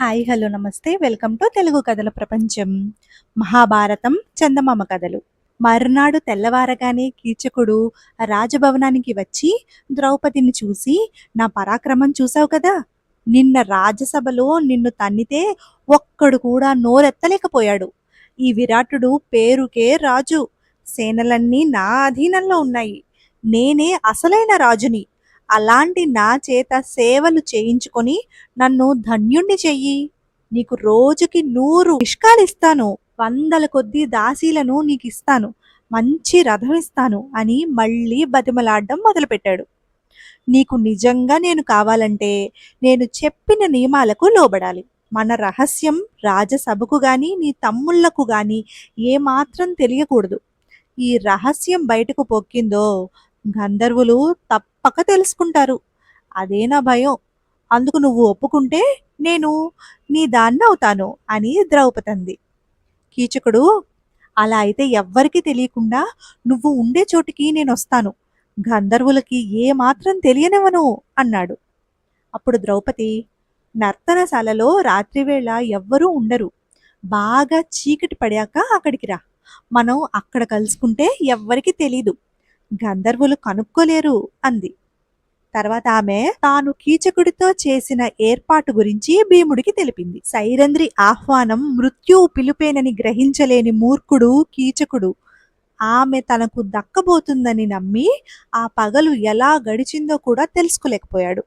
Hi hello నమస్తే. Welcome to Telugu కథల ప్రపంచం. మహాభారతం చందమామ కథలు. మరునాడు తెల్లవారగానే కీచకుడు రాజభవనానికి వచ్చి ద్రౌపదిని చూసి నా పరాక్రమం చూసావు కదా? నిన్న రాజ్యసభలో నిన్ను తన్నితే ఒక్కడు కూడా నోరెత్తలేకపోయాడు. ఈ విరాటుడు పేరుకే రాజు. సేనలన్నీ నా అధీనంలో ఉన్నాయి. నేనే అసలైన రాజుని. అలాంటి నా చేత సేవలు చేయించుకొని నన్ను ధన్యుణ్ణి చెయ్యి. నీకు రోజుకి నూరు ఇష్కాలిస్తాను వందల కొద్ది దాసీలను నీకు ఇస్తాను మంచి రథం ఇస్తాను అని మళ్ళీ బతిమలాడడం మొదలుపెట్టాడు. నీకు నిజంగా నేను కావాలంటే నేను చెప్పిన నియమాలకు లోబడాలి. మన రహస్యం రాజసభకు గాని నీ తమ్ముళ్ళకు గాని ఏమాత్రం తెలియకూడదు. ఈ రహస్యం బయటకు పొక్కిందో గంధర్వులు తప్పక తెలుసుకుంటారు. అదే నా భయం. అందుకు నువ్వు ఒప్పుకుంటే నేను నీ దాన్ని అవుతాను అని ద్రౌపది అంది కీచకుడు అలా అయితే ఎవ్వరికీ తెలియకుండా నువ్వు ఉండే చోటికి నేను వస్తాను. గంధర్వులకి ఏ మాత్రం తెలియనివను అన్నాడు. అప్పుడు ద్రౌపది నర్తనశాలలో రాత్రివేళ ఎవ్వరూ ఉండరు. బాగా చీకటి పడాక అక్కడికి రా. మనం అక్కడ కలుసుకుంటే ఎవ్వరికీ తెలీదు. గంధర్వులు కనుక్కోలేరు అంది. తర్వాత ఆమె తాను కీచకుడితో చేసిన ఏర్పాటు గురించి భీముడికి తెలిపింది. సైరంధ్రి ఆహ్వానం మృత్యువు పిలుపేనని గ్రహించలేని మూర్ఖుడు కీచకుడు. ఆమె తనకు దక్కబోతుందని నమ్మి ఆ పగలు ఎలా గడిచిందో కూడా తెలుసుకోలేకపోయాడు.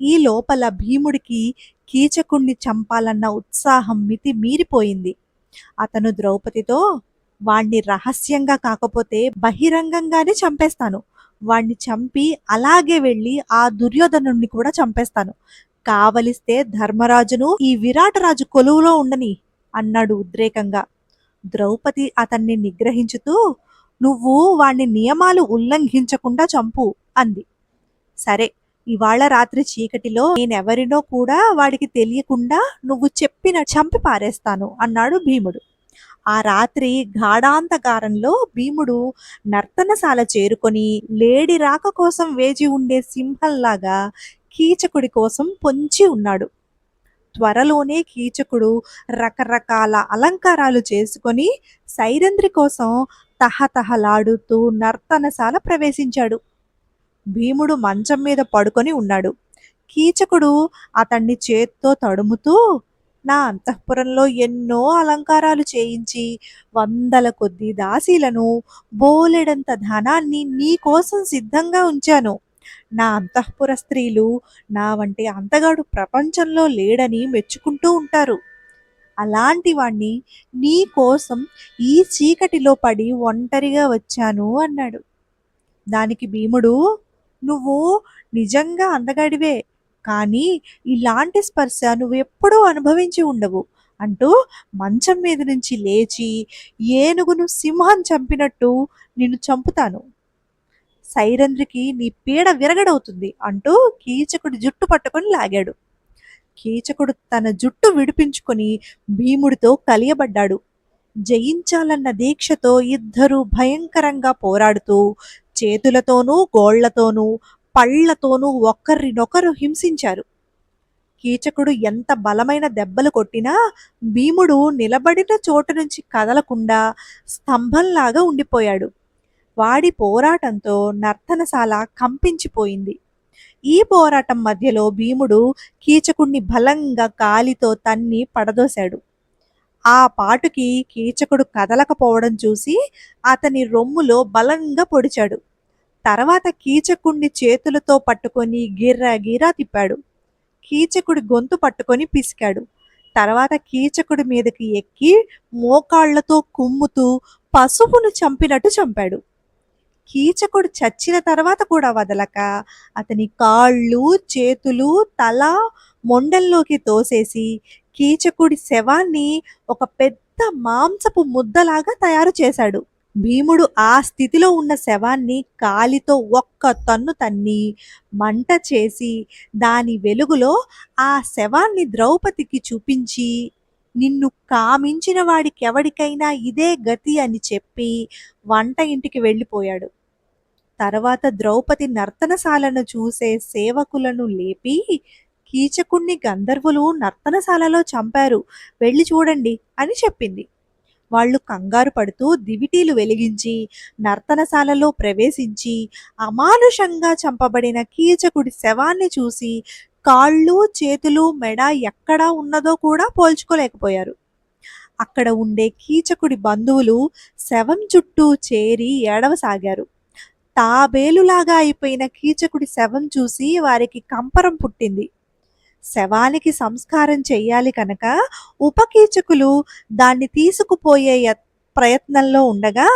ఈ లోపల భీముడికి కీచకుణ్ణి చంపాలన్న ఉత్సాహం మితి మీరిపోయింది. అతను ద్రౌపదితో వాణ్ణి రహస్యంగా కాకపోతే బహిరంగంగానే చంపేస్తాను. వాణ్ణి చంపి అలాగే వెళ్ళి ఆ దుర్యోధనుణ్ణి కూడా చంపేస్తాను. కావలిస్తే ధర్మరాజును ఈ విరాటరాజు కొలువులో ఉండని అన్నాడు ఉద్రేకంగా. ద్రౌపది అతన్ని నిగ్రహించుతూ నువ్వు వాణ్ణి నియమాలు ఉల్లంఘించకుండా చంపు అంది. సరే ఇవాళ రాత్రి చీకటిలో నేనెవరినో కూడా వాడికి తెలియకుండా నువ్వు చెప్పిన చంపి పారేస్తాను అన్నాడు భీముడు. ఆ రాత్రి గాఢాంతకారంలో భీముడు నర్తనశాల చేరుకొని లేడి రాక కోసం వేచి ఉండే సింహంలాగా కీచకుడి కోసం పొంచి ఉన్నాడు. త్వరలోనే కీచకుడు రకరకాల అలంకారాలు చేసుకొని సైరంధ్రి కోసం తహతహలాడుతూ నర్తనశాల ప్రవేశించాడు. భీముడు మంచం మీద పడుకొని ఉన్నాడు. కీచకుడు అతన్ని చేత్తో తడుముతూ నా అంతఃపురంలో ఎన్నో అలంకారాలు చేయించి వందల కొద్ది దాసీలను బోలెడంత ధనాన్ని నీ కోసం సిద్ధంగా ఉంచాను. నా అంతఃపుర స్త్రీలు నా వంటి అంతగాడు ప్రపంచంలో లేడని మెచ్చుకుంటూ ఉంటారు. అలాంటి వాణ్ణి నీ కోసం ఈ చీకటిలో పడి ఒంటరిగా వచ్చాను అన్నాడు. దానికి భీముడు నువ్వు నిజంగా అందగాడివే. కానీ ఇలాంటి స్పర్శ నువ్వు ఎప్పుడూ అనుభవించి ఉండవు. అంటూ మంచం మీద నుంచి లేచి ఏనుగును సింహం చంపినట్టు నిన్ను చంపుతాను. సైరంధ్రికి నీ పీడ విరగడవుతుంది అంటూ కీచకుడి జుట్టు పట్టుకొని లాగాడు. కీచకుడు తన జుట్టు విడిపించుకొని భీముడితో కలియబడ్డాడు. జయించాలన్న దీక్షతో ఇద్దరు భయంకరంగా పోరాడుతూ చేతులతోనూ గోళ్ళతోనూ పళ్ళతోనూ ఒకరినొకరు హింసించారు. కీచకుడు ఎంత బలమైన దెబ్బలు కొట్టినా భీముడు నిలబడిన చోటు నుంచి కదలకుండా స్తంభంలాగా ఉండిపోయాడు. వాడి పోరాటంతో నర్తనశాల కంపించిపోయింది. ఈ పోరాటం మధ్యలో భీముడు కీచకుణ్ణి బలంగా కాలితో తన్ని పడదోశాడు. ఆ పాటుకి కీచకుడు కదలకపోవడం చూసి అతని రొమ్ములో బలంగా పొడిచాడు. తర్వాత కీచకుణ్ణి చేతులతో పట్టుకొని గిర్రా గిర్రా తిప్పాడు. కీచకుడి గొంతు పట్టుకొని పిసికాడు. తర్వాత కీచకుడి మీదకి ఎక్కి మోకాళ్ళతో కుమ్ముతూ పసుపును చంపినట్టు చంపాడు. కీచకుడు చచ్చిన తర్వాత కూడా వదలక అతని కాళ్ళు చేతులు తల మొండల్లోకి తోసేసి కీచకుడి శవాన్ని ఒక పెద్ద మాంసపు ముద్దలాగా తయారు చేశాడు. భీముడు ఆ స్థితిలో ఉన్న శవాన్ని కాలితో ఒక్క తన్ను తన్ని మంట చేసి దాని వెలుగులో ఆ శవాన్ని ద్రౌపదికి చూపించి నిన్ను కామించిన వాడికెవడికైనా ఇదే గతి అని చెప్పి వంట ఇంటికి వెళ్ళిపోయాడు. తర్వాత ద్రౌపది నర్తనశాలను చూసే సేవకులను లేపి కీచకుణ్ణి గంధర్వులు నర్తనశాలలో చంపారు. వెళ్ళి చూడండి అని చెప్పింది. వాళ్ళు కంగారు పడుతూ దివిటీలు వెలిగించి నర్తనశాలలో ప్రవేశించి అమానుషంగా చంపబడిన కీచకుడి శవాన్ని చూసి కాళ్ళు చేతులు మెడ ఎక్కడా ఉన్నదో కూడా పోల్చుకోలేకపోయారు. అక్కడ ఉండే కీచకుడి బంధువులు శవం చుట్టూ చేరి ఏడవసాగారు. తాబేలులాగా అయిపోయిన కీచకుడి శవం చూసి వారికి కంపరం పుట్టింది. శవానికి సంస్కారం చెయ్యాలి కనుక ఉపకీచకులు దాన్ని తీసుకుపోయే యత్- ప్రయత్నంలో ఉండగా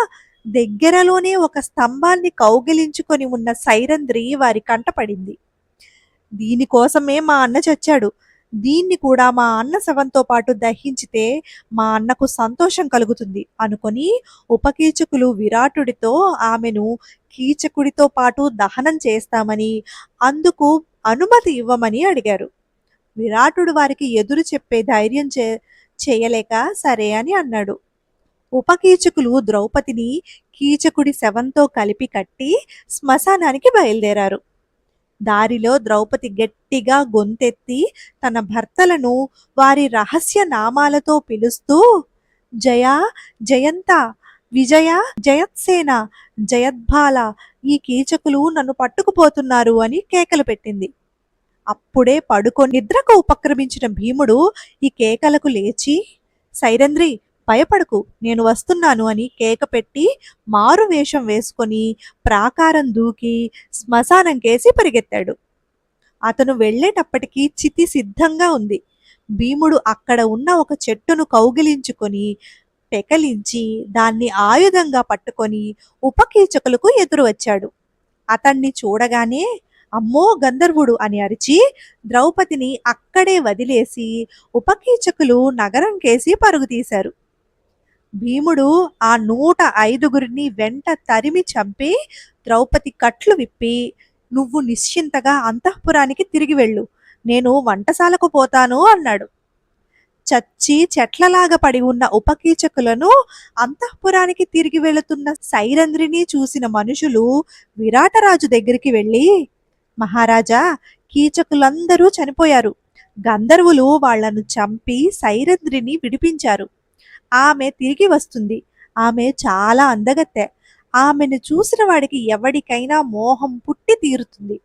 దగ్గరలోనే ఒక స్తంభాన్ని కౌగిలించుకొని ఉన్న సైరంధ్రి వారి కంటపడింది దీనికోసమే మా అన్న చచ్చాడు. దీన్ని కూడా మా అన్న శవంతో పాటు దహించితే మా అన్నకు సంతోషం కలుగుతుంది అనుకొని ఉపకీచకులు విరాటుడితో ఆమెను కీచకుడితో పాటు దహనం చేస్తామని అందుకు అనుమతి ఇవ్వమని అడిగారు. విరాటుడు వారికి ఎదురు చెప్పే ధైర్యం చే చేయలేక సరే అని అన్నాడు. ఉపకీచకులు ద్రౌపదిని కీచకుడి శవంతో కలిపి కట్టి శ్మశానానికి బయలుదేరారు. దారిలో ద్రౌపది గట్టిగా గొంతెత్తి తన భర్తలను వారి రహస్య నామాలతో పిలుస్తూ జయ జయంత విజయ జయత్సేన జయద్భాల ఈ కీచకులు నన్ను పట్టుకుపోతున్నారు అని కేకలు పెట్టింది. అప్పుడే పడుకొని నిద్రకు ఉపక్రమించిన భీముడు ఈ కేకలకు లేచి సైరంద్రి భయపడకు నేను వస్తున్నాను అని కేక పెట్టి మారు వేషం వేసుకొని ప్రాకారం దూకి శ్మశానం కేసి పరిగెత్తాడు. అతను వెళ్ళేటప్పటికి చితి సిద్ధంగా ఉంది. భీముడు అక్కడ ఉన్న ఒక చెట్టును కౌగిలించుకొని పెకలించి దాన్ని ఆయుధంగా పట్టుకొని ఉపకీచకులకు ఎదురు వచ్చాడు అతన్ని చూడగానే అమ్మో గంధర్వుడు అని అరిచి ద్రౌపదిని అక్కడే వదిలేసి ఉపకీచకులు నగరం కేసి భీముడు ఆ నూట ఐదుగురిని వెంట తరిమి చంపి ద్రౌపది కట్లు విప్పి నువ్వు నిశ్చింతగా అంతఃపురానికి తిరిగి వెళ్ళు. నేను వంటశాలకు పోతాను అన్నాడు. చచ్చి చెట్లలాగా పడి ఉన్న ఉపకీచకులను అంతఃపురానికి తిరిగి వెళుతున్న సైరంధ్రిని చూసిన మనుషులు విరాటరాజు దగ్గరికి వెళ్ళి మహారాజా కీచకులందరూ చనిపోయారు. గంధర్వులు వాళ్ళను చంపి సైరంధ్రిని విడిపించారు. ఆమె తిరిగి వస్తుంది. ఆమె చాలా అందగత్తె. ఆమెను చూసిన వాడికి ఎవడికైనా మోహం పుట్టి తీరుతుంది.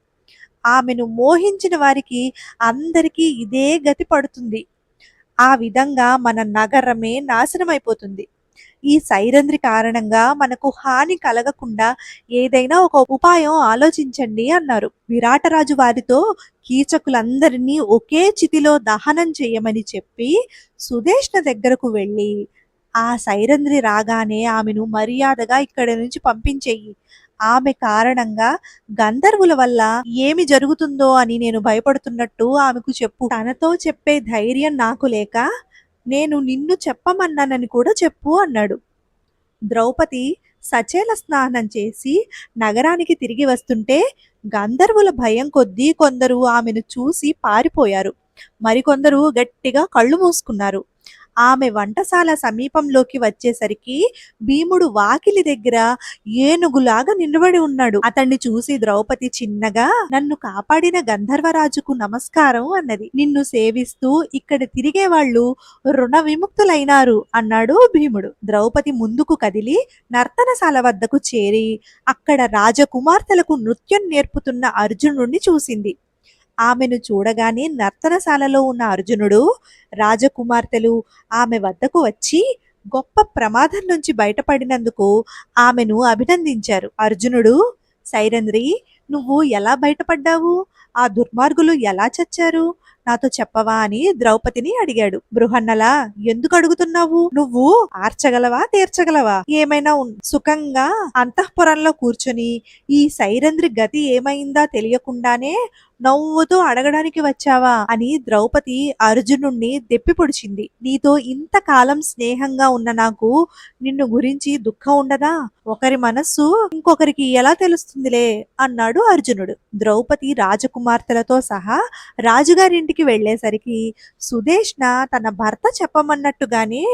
ఆమెను మోహించిన వారికి అందరికీ ఇదే గతి పడుతుంది. ఆ విధంగా మన నగరమే నాశనమైపోతుంది. ఈ సైరంధ్రి కారణంగా మనకు హాని కలగకుండా ఏదైనా ఒక ఉపాయం ఆలోచించండి అన్నారు. విరాటరాజు వారితో కీచకులందరినీ ఒకే చితిలో దహనం చేయమని చెప్పి సుదేష్ణ దగ్గరకు వెళ్ళి ఆ సైరంధ్రి రాగానే ఆమెను మర్యాదగా ఇక్కడి నుంచి పంపించేయి. ఆమె కారణంగా గంధర్వుల వల్ల ఏమి జరుగుతుందో అని నేను భయపడుతున్నట్టు ఆమెకు చెప్పు. తనతో చెప్పే ధైర్యం నాకు లేక నేను నిన్ను చెప్పమన్నానని కూడా చెప్పు అన్నాడు. ద్రౌపది సచేల స్నానం చేసి నగరానికి తిరిగి వస్తుంటే గంధర్వుల భయం కొద్దీ కొందరు ఆమెను చూసి పారిపోయారు. మరికొందరు గట్టిగా కళ్ళు మూసుకున్నారు. ఆమె వంటశాల సమీపంలోకి వచ్చేసరికి భీముడు వాకిలి దగ్గర ఏనుగులాగా నిలబడి ఉన్నాడు. అతన్ని చూసి ద్రౌపది చిన్నగా నన్ను కాపాడిన గంధర్వరాజుకు నమస్కారం అన్నది. నిన్ను సేవిస్తూ ఇక్కడ తిరిగే వాళ్ళు రుణ విముక్తులైనారు అన్నాడు భీముడు. ద్రౌపది ముందుకు కదిలి నర్తనశాల వద్దకు చేరి అక్కడ రాజకుమార్తెలకు నృత్యం నేర్పుతున్న అర్జునుడిని చూసింది. ఆమెను చూడగానే నర్తనశాలలో ఉన్న అర్జునుడు రాజకుమార్తెలు ఆమె వద్దకు వచ్చి గొప్ప ప్రమాదం నుంచి బయటపడినందుకు ఆమెను అభినందించారు. అర్జునుడు సైరంద్రి నువ్వు ఎలా బయటపడ్డావు? ఆ దుర్మార్గులు ఎలా చచ్చారు? నాతో చెప్పవా? అని ద్రౌపదిని అడిగాడు. బృహన్నలా ఎందుకు అడుగుతున్నావు? నువ్వు ఆర్చగలవా తీర్చగలవా? ఏమైనా సుఖంగా అంతఃపురంలో కూర్చొని ఈ సైరంద్రి గతి ఏమైందా తెలియకుండానే నవ్వుతూ అడగడానికి వచ్చావా అని ద్రౌపది అర్జునుణ్ణి దెప్పి పొడిచింది. నీతో ఇంతకాలం స్నేహంగా ఉన్న నాకు నిన్ను గురించి దుఃఖం ఉండదా? ఒకరి మనస్సు ఇంకొకరికి ఎలా తెలుస్తుందిలే? అన్నాడు అర్జునుడు. ద్రౌపది రాజకుమార్తెలతో సహా రాజుగారింటికి వెళ్ళేసరికి సుదేష్ణ తన భర్త చెప్పమన్నట్టుగానే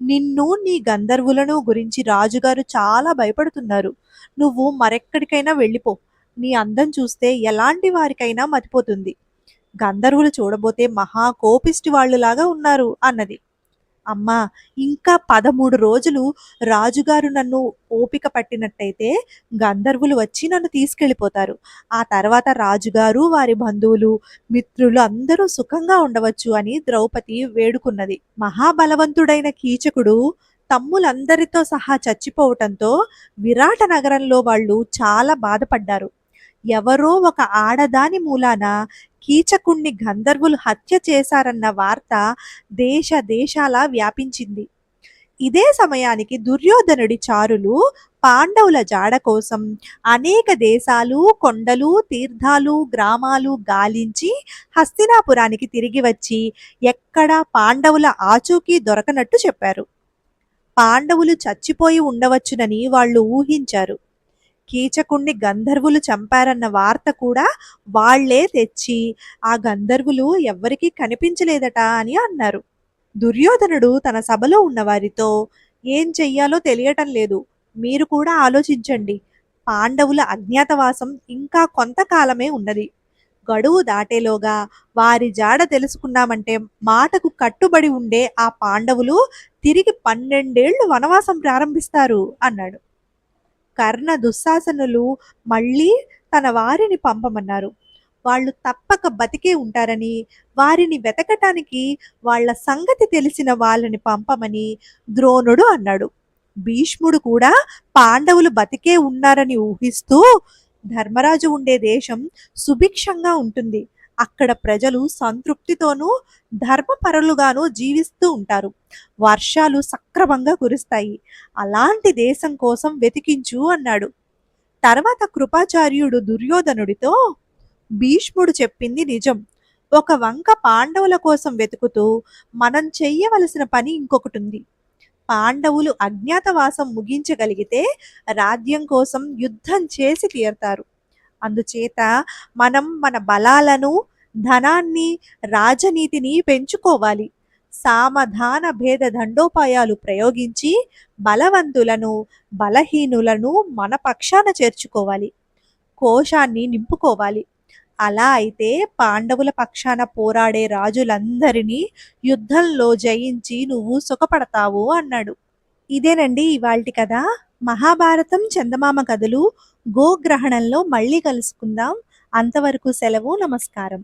నిన్ను నీ గంధర్వులను గురించి రాజుగారు చాలా భయపడుతున్నారు. నువ్వు మరెక్కడికైనా వెళ్ళిపో. నీ అందం చూస్తే ఎలాంటి వారికైనా మతిపోతుంది. గంధర్వులు చూడబోతే మహా కోపిష్టి వాళ్ళులాగా ఉన్నారు అన్నది. అమ్మా ఇంకా పదమూడు రోజులు రాజుగారు నన్ను ఓపిక పట్టినట్టయితే గంధర్వులు వచ్చి నన్ను తీసుకెళ్ళిపోతారు. ఆ తర్వాత రాజుగారు వారి బంధువులు మిత్రులు అందరూ సుఖంగా ఉండవచ్చు అని ద్రౌపది వేడుకున్నది. మహాబలవంతుడైన కీచకుడు తమ్ములందరితో సహా చచ్చిపోవటంతో విరాట నగరంలో వాళ్ళు చాలా బాధపడ్డారు. ఎవరో ఒక ఆడదాని మూలాన కీచకుణ్ణి గంధర్వులు హత్య చేశారన్న వార్త దేశ దేశాలా వ్యాపించింది. ఇదే సమయానికి దుర్యోధనుడి చారులు పాండవుల జాడ కోసం అనేక దేశాలు కొండలు తీర్థాలు గ్రామాలు గాలించి హస్తినాపురానికి తిరిగి వచ్చి ఎక్కడ పాండవుల ఆచూకీ దొరకనట్టు చెప్పారు. పాండవులు చచ్చిపోయి ఉండవచ్చునని వాళ్ళు ఊహించారు. కీచకుణ్ణి గంధర్వులు చంపారన్న వార్త కూడా వాళ్ళే తెచ్చి ఆ గంధర్వులు ఎవ్వరికీ కనిపించలేదట అని అన్నారు. దుర్యోధనుడు తన సభలో ఉన్నవారితో ఏం చెయ్యాలో తెలియటం లేదు మీరు కూడా ఆలోచించండి. పాండవుల అజ్ఞాతవాసం ఇంకా కొంతకాలమే ఉన్నది. గడువు దాటేలోగా వారి జాడ తెలుసుకున్నామంటే మాటకు కట్టుబడి ఉండే ఆ పాండవులు తిరిగి పన్నెండేళ్ళు వనవాసం ప్రారంభిస్తారు అన్నాడు. కర్ణ దుశ్శాసనులు మళ్ళీ తన వారిని పంపమన్నారు. వాళ్ళు తప్పక బతికే ఉంటారని వారిని వెతకటానికి వాళ్ళ సంగతి తెలిసిన వాళ్ళని పంపమని ద్రోణుడు అన్నాడు. భీష్ముడు కూడా పాండవులు బతికే ఉన్నారని ఊహిస్తూ ధర్మరాజు ఉండే దేశం సుభిక్షంగా ఉంటుంది. అక్కడ ప్రజలు సంతృప్తితోనూ ధర్మపరులుగానూ జీవిస్తూ ఉంటారు. వర్షాలు సక్రమంగా కురుస్తాయి. అలాంటి దేశం కోసం వెతికించు అన్నాడు. తర్వాత కృపాచార్యుడు దుర్యోధనుడితో భీష్ముడు చెప్పింది నిజం. ఒక వంక పాండవుల కోసం వెతుకుతూ మనం చెయ్యవలసిన పని ఇంకొకటి ఉంది పాండవులు అజ్ఞాతవాసం ముగించగలిగితే రాజ్యం కోసం యుద్ధం చేసి తీరతారు. అందుచేత మనం మన బలాలను ధనాన్ని రాజనీతిని పెంచుకోవాలి. సామధాన భేద దండోపాయాలు ప్రయోగించి బలవంతులను బలహీనులను మన పక్షాన చేర్చుకోవాలి. కోశాన్ని నింపుకోవాలి. అలా అయితే పాండవుల పక్షాన పోరాడే రాజులందరినీ యుద్ధంలో జయించి నువ్వు సుఖపడతావు అన్నాడు. ఇదేనండి ఇవాల్టి కదా మహాభారతం చందమామ కథలు గోగ్రహణంలో మళ్ళీ కలుసుకుందాం. అంతవరకు సెలవు నమస్కారం.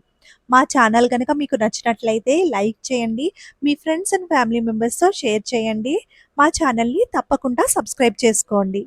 మా ఛానల్ కనుక మీకు నచ్చినట్లయితే లైక్ చేయండి మీ ఫ్రెండ్స్ అండ్ ఫ్యామిలీ మెంబర్స్తో షేర్ చేయండి. మా ఛానల్ని తప్పకుండా సబ్స్క్రైబ్ చేసుకోండి.